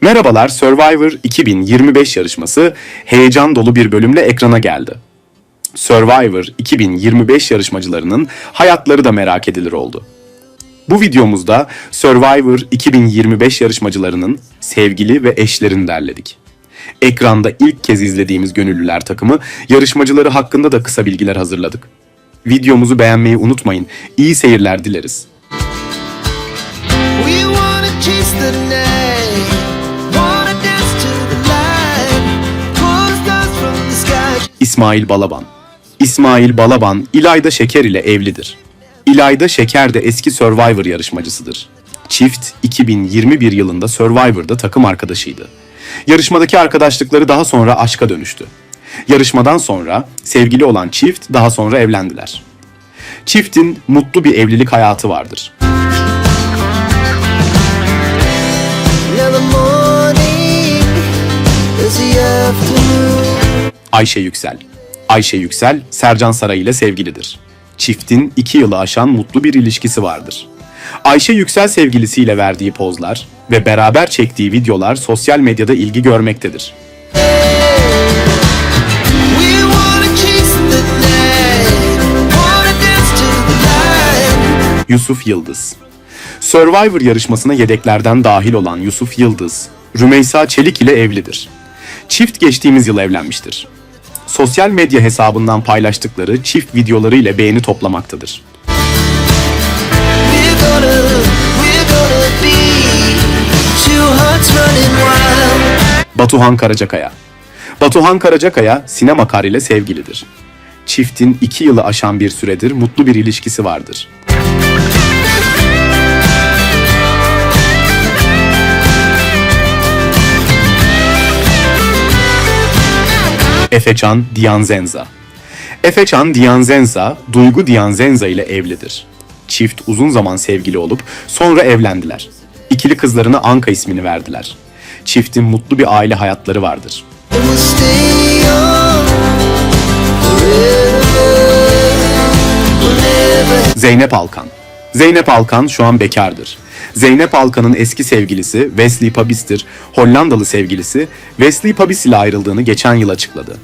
Merhabalar Survivor 2025 yarışması heyecan dolu bir bölümle ekrana geldi. Survivor 2025 yarışmacılarının hayatları da merak edilir oldu. Bu videomuzda Survivor 2025 yarışmacılarının sevgili ve eşlerini derledik. Ekranda ilk kez izlediğimiz gönüllüler takımı yarışmacıları hakkında da kısa bilgiler hazırladık. Videomuzu beğenmeyi unutmayın. İyi seyirler dileriz. İsmail Balaban. İsmail Balaban İlayda Şeker ile evlidir. İlayda Şeker de eski Survivor yarışmacısıdır. Çift 2021 yılında Survivor'da takım arkadaşıydı. Yarışmadaki arkadaşlıkları daha sonra aşka dönüştü. Yarışmadan sonra sevgili olan çift daha sonra evlendiler. Çiftin mutlu bir evlilik hayatı vardır. Ayşe Yüksel. Ayşe Yüksel, Sercan Saray ile sevgilidir. Çiftin iki yılı aşan mutlu bir ilişkisi vardır. Ayşe Yüksel sevgilisiyle verdiği pozlar ve beraber çektiği videolar sosyal medyada ilgi görmektedir. Yusuf Yıldız Survivor yarışmasına yedeklerden dahil olan Yusuf Yıldız, Rümeysa Çelik ile evlidir. Çift geçtiğimiz yıl evlenmiştir. Sosyal medya hesabından paylaştıkları çift videoları ile beğeni toplamaktadır. Batuhan Karacakaya. Batuhan Karacakaya Sinem Kar ile sevgilidir. Çiftin iki yılı aşan bir süredir mutlu bir ilişkisi vardır. Efecan Dianzenza. Efecan Dianzenza, Duygu Dianzenza ile evlidir. Çift uzun zaman sevgili olup sonra evlendiler. İkili kızlarına Anka ismini verdiler. Çiftin mutlu bir aile hayatları vardır. Zeynep Alkan. Zeynep Alkan şu an bekardır. Zeynep Alkan'ın eski sevgilisi Wesley Pabis'tir. Hollandalı sevgilisi Wesley Pabis ile ayrıldığını geçen yıl açıkladı.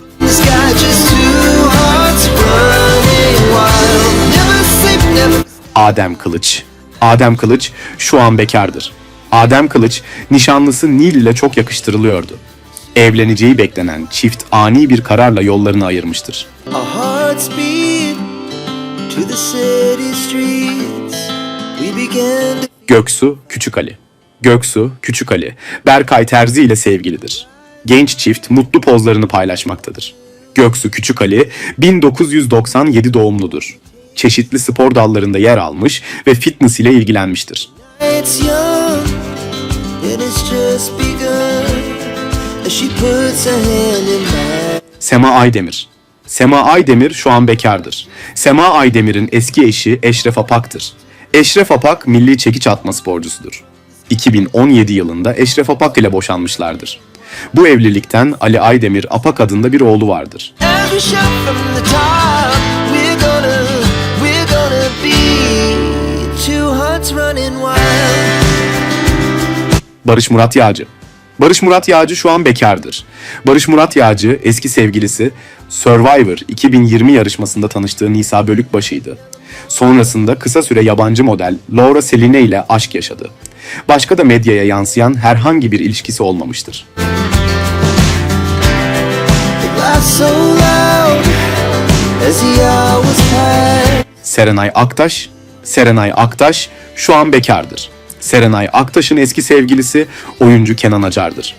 Adem Kılıç. Adem Kılıç şu an bekardır. Adem Kılıç nişanlısı Nil ile çok yakıştırılıyordu. Evleneceği beklenen çift ani bir kararla yollarını ayırmıştır. To the city streets. We began to Göksu Küçük Ali. Göksu Küçük Ali, Berkay Terzi ile sevgilidir. Genç çift mutlu pozlarını paylaşmaktadır. Göksu Küçük Ali 1997 doğumludur. Çeşitli spor dallarında yer almış ve fitness ile ilgilenmiştir. Sema Aydemir. Sema Aydemir şu an bekardır. Sema Aydemir'in eski eşi Eşref Apak'tır. Eşref Apak milli çekiç atma sporcusudur. 2017 yılında Eşref Apak ile boşanmışlardır. Bu evlilikten Ali Aydemir Apak adında bir oğlu vardır. Barış Murat Yağcı. Barış Murat Yağcı şu an bekardır. Barış Murat Yağcı eski sevgilisi Survivor 2020 yarışmasında tanıştığı Nisa Bölükbaşı'ydı. Sonrasında kısa süre yabancı model Laura Seline ile aşk yaşadı. Başka da medyaya yansıyan herhangi bir ilişkisi olmamıştır. Serenay Aktaş, Serenay Aktaş şu an bekardır. Serenay Aktaş'ın eski sevgilisi oyuncu Kenan Acar'dır.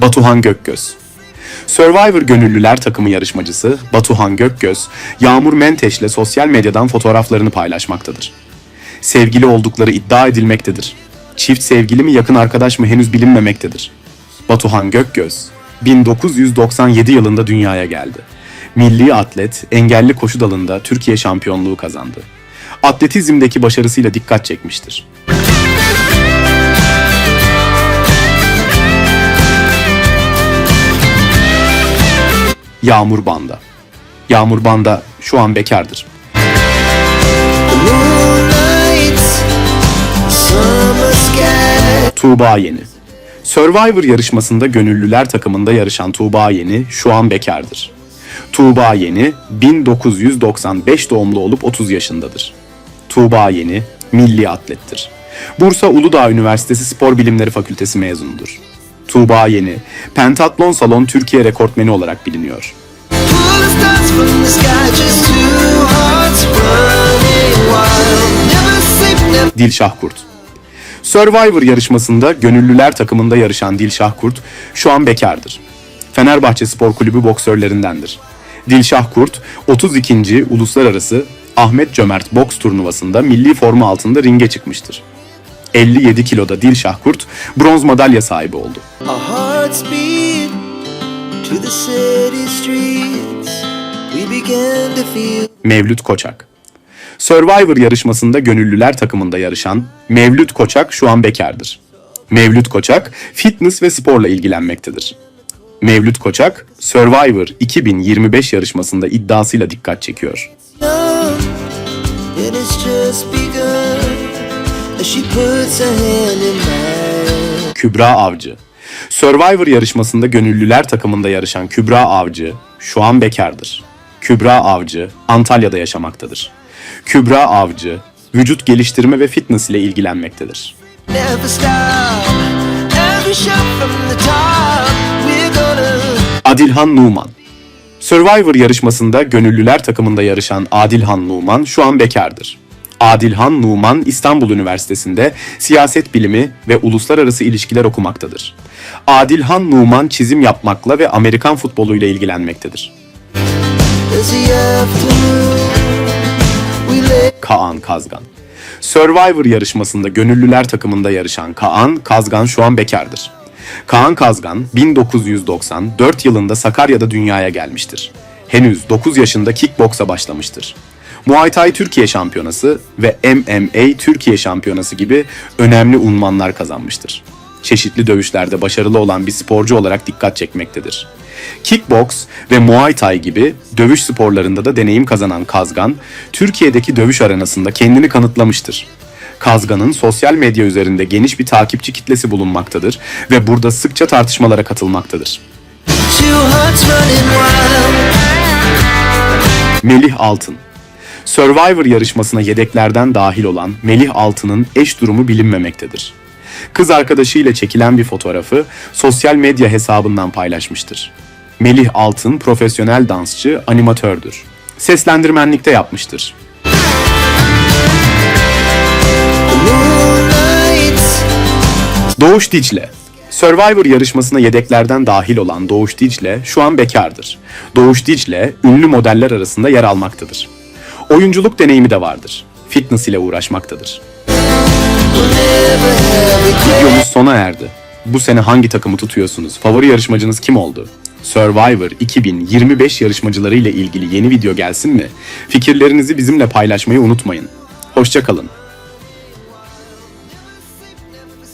Batuhan Gökgöz. Survivor Gönüllüler takımı yarışmacısı Batuhan Gökgöz, Yağmur Menteş'le sosyal medyadan fotoğraflarını paylaşmaktadır. Sevgili oldukları iddia edilmektedir. Çift sevgili mi yakın arkadaş mı henüz bilinmemektedir. Batuhan Gökgöz, 1997 yılında dünyaya geldi. Milli atlet, engelli koşu dalında Türkiye şampiyonluğu kazandı. Atletizmdeki başarısıyla dikkat çekmiştir. Yağmur Banda. Yağmur Banda şu an bekardır. Tuğba Yeni. Survivor yarışmasında gönüllüler takımında yarışan Tuğba Yeni şu an bekardır. Tuğba Yeni 1995 doğumlu olup 30 yaşındadır. Tuğba Yeni milli atlettir. Bursa Uludağ Üniversitesi Spor Bilimleri Fakültesi mezunudur. Tuğba Yeni, pentatlon salon Türkiye rekortmeni olarak biliniyor. Dilşah Kurt. Survivor yarışmasında gönüllüler takımında yarışan Dilşah Kurt şu an bekardır. Fenerbahçe Spor Kulübü boksörlerindendir. Dilşah Kurt 32. Uluslararası Ahmet Cömert boks turnuvasında milli forma altında ringe çıkmıştır. 57 kiloda Dilşah Kurt bronz madalya sahibi oldu. Mevlüt Koçak. Survivor yarışmasında gönüllüler takımında yarışan Mevlüt Koçak şu an bekardır. Mevlüt Koçak fitness ve sporla ilgilenmektedir. Mevlüt Koçak Survivor 2025 yarışmasında iddiasıyla dikkat çekiyor. young, Kübra Avcı. Survivor yarışmasında gönüllüler takımında yarışan Kübra Avcı şu an bekardır. Kübra Avcı Antalya'da yaşamaktadır. Kübra Avcı vücut geliştirme ve fitness ile ilgilenmektedir. Adilhan Numan. Survivor yarışmasında gönüllüler takımında yarışan Adilhan Numan şu an bekardır. Adilhan Numan İstanbul Üniversitesi'nde siyaset bilimi ve uluslararası ilişkiler okumaktadır. Adilhan Numan çizim yapmakla ve Amerikan futboluyla ilgilenmektedir. Kaan Kazgan. Survivor yarışmasında gönüllüler takımında yarışan Kaan Kazgan şu an bekardır. Kaan Kazgan 1994 yılında Sakarya'da dünyaya gelmiştir. Henüz 9 yaşında kickboksa başlamıştır. Muay Thai Türkiye Şampiyonası ve MMA Türkiye Şampiyonası gibi önemli unvanlar kazanmıştır. Çeşitli dövüşlerde başarılı olan bir sporcu olarak dikkat çekmektedir. Kickbox ve Muay Thai gibi dövüş sporlarında da deneyim kazanan Kazgan, Türkiye'deki dövüş arenasında kendini kanıtlamıştır. Kazgan'ın sosyal medya üzerinde geniş bir takipçi kitlesi bulunmaktadır ve burada sıkça tartışmalara katılmaktadır. Two hearts running wild. Melih Altın Survivor yarışmasına yedeklerden dahil olan Melih Altın'ın eş durumu bilinmemektedir. Kız arkadaşıyla çekilen bir fotoğrafı sosyal medya hesabından paylaşmıştır. Melih Altın profesyonel dansçı, animatördür. Seslendirmenlikte yapmıştır. Doğuş Dicle Survivor yarışmasına yedeklerden dahil olan Doğuş Dicle şu an bekardır. Doğuş Dicle ünlü modeller arasında yer almaktadır. Oyunculuk deneyimi de vardır. Fitness ile uğraşmaktadır. Videomuz sona erdi. Bu sene hangi takımı tutuyorsunuz? Favori yarışmacınız kim oldu? Survivor 2025 yarışmacıları ile ilgili yeni video gelsin mi? Fikirlerinizi bizimle paylaşmayı unutmayın. Hoşçakalın.